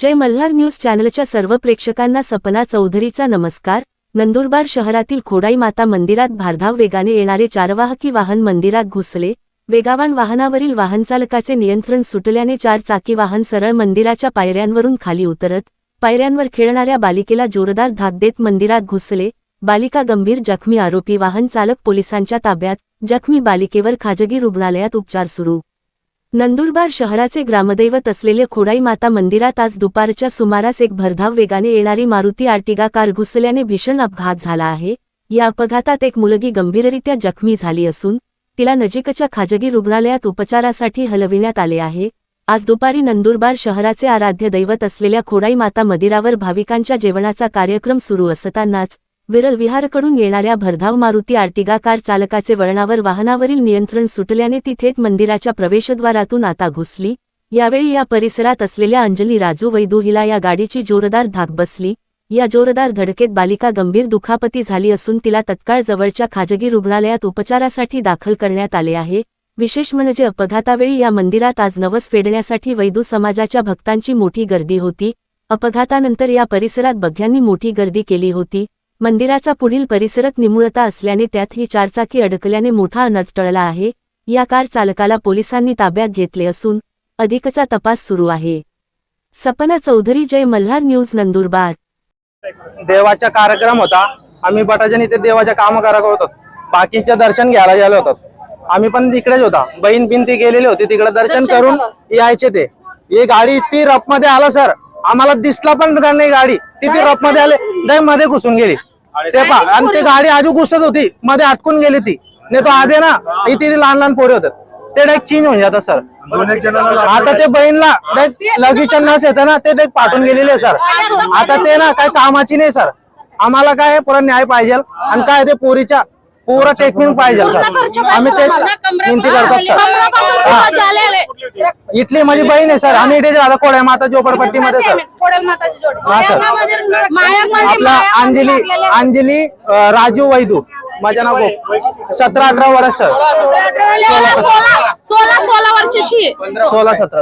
जय Malhar news चॅनलच्या सर्व प्रेक्षकांना सपना चौधरीचा नमस्कार. नंदुरबार शहरातील खोडाई माता मंदिरात भारधाव वेगाने येणारे चारवाहकी वाहन मंदिरात घुसले. वेगावान वाहनावरील वाहनचालकाचे नियंत्रण सुटल्याने चार चाकी वाहन सरळ मंदिराच्या पायऱ्यांवरून खाली उतरत पायऱ्यांवर खेळणाऱ्या बालिकेला जोरदार धाक देत मंदिरात घुसले. बालिका गंभीर जखमी आरोपी वाहन चालक पोलिसांच्या ताब्यात जखमी बालिकेवर खाजगी रुग्णालयात उपचार सुरू. नंदुरबार शहराचे ग्रामदैवत असलेले खोडाई माता मंदिरात आज दुपारच्या सुमारास एक भरधाव वेगाने येणारी मारुती आर्टिगा कार घुसल्याने भीषण अपघात झाला आहे. या अपघातात एक मुलगी गंभीररित्या जखमी झाली असून तिला नजीकच्या खाजगी रुग्णालयात उपचारासाठी हलविण्यात आले आहे. आज दुपारी नंदुरबार शहराचे आराध्य दैवत असलेल्या खोडाई माता मंदिरावर भाविकांच्या जेवणाचा कार्यक्रम सुरू असतानाच विरल विहारकडून येणाऱ्या भरधाव मारुती आर्टिगा कार चालकाचे वळणावर वाहनावरील नियंत्रण सुटल्याने ती थेट मंदिराच्या प्रवेशद्वारातून आता घुसली. यावेळी या परिसरात असलेल्या अंजली राजू वैदू हिला या गाडीची जोरदार धाक बसली. या जोरदार धडकेत बालिका गंभीर दुखापती झाली असून तिला तत्काळ जवळच्या खाजगी रुग्णालयात उपचारासाठी दाखल करण्यात आले आहे. विशेष म्हणजे अपघातावेळी या मंदिरात आज नवस फेडण्यासाठी वैदू समाजाच्या भक्तांची मोठी गर्दी होती. अपघातानंतर या परिसरात बघ्यांनी मोठी गर्दी केली होती. मंदिराचा पुढील परिसरात निमुळता असल्याने त्यात ही चारचाकी अडकल्याने मोठा अनर्थ टळला आहे. या कार चालकाला पोलिसांनी ताब्यात घेतले असून अधिकचा तपास सुरू आहे. सपना चौधरी जय मल्हार न्यूज नंदुरबार. देवाचा कार्यक्रम होता. आम्ही बटाजन इथे देवाच्या काम करत होतो. बाकीचे दर्शन घ्यायला गेलो होतो. आम्ही पण तिकडेच होता. बहीण बिन ती गेलेली होती. तिकडे दर्शन करून यायचे ते. ही गाडी ती रफमध्ये आला सर आम्हाला दिसला पण नाही गाडी. ती ती रफमध्ये आले. नाही मध्ये घुसून गेली. ते पा आणि ती गाडी आजू घुसत होती मध्ये अटकून गेली ती. नाही तो आधे ना इथे लहान लहान पोरे होतात ते डायरेक्ट चेंज होऊन जातात सर आता ते बहीणला डायरेक्ट लगीच्या नस येतं ना ते डायरेक्ट पाठवून गेलेले आहे सर आता ते ना काही कामाची नाही सर आम्हाला काय पुरा न्याय पाहिजे. आणि काय ते पोरीच्या पुरा टेक्निक पाहिजे सर. आम्ही ते विनंती करतात सर हा. इथली माझी बहीण आहे सर. आम्ही इथेच राहतो कोळ्या माता झोपडपट्टीमध्ये सर. हा सर. आपला अंजली अंजली राजू वैदू. माझ्या नाव गो सतरा अठरा वर्ष सर. वर्षाची. सोळा सतरा.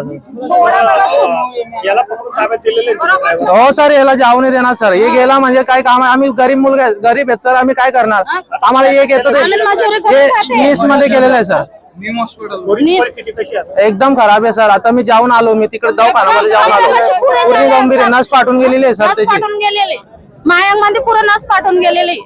हो सर याला जाऊ नाही देणार सर. हे गेला म्हणजे काय काम आहे? आम्ही गरीब मुलगा आहे, गरीब आहेत सर. आम्ही काय करणार? आम्हाला एक येतं ते. नीसमध्ये केलेलं आहे सर. एकदम खराब आहे सर. आता मी जाऊन आलो. मी तिकडे दवाखान्यामध्ये जाऊन आलो. पूर्ण गंभीर आहे. नस पाठवून गेलेली आहे सर नस त्याची. पाठवून गेलेले. मायांगमध्ये पुरं नस पाठवून गेलेले.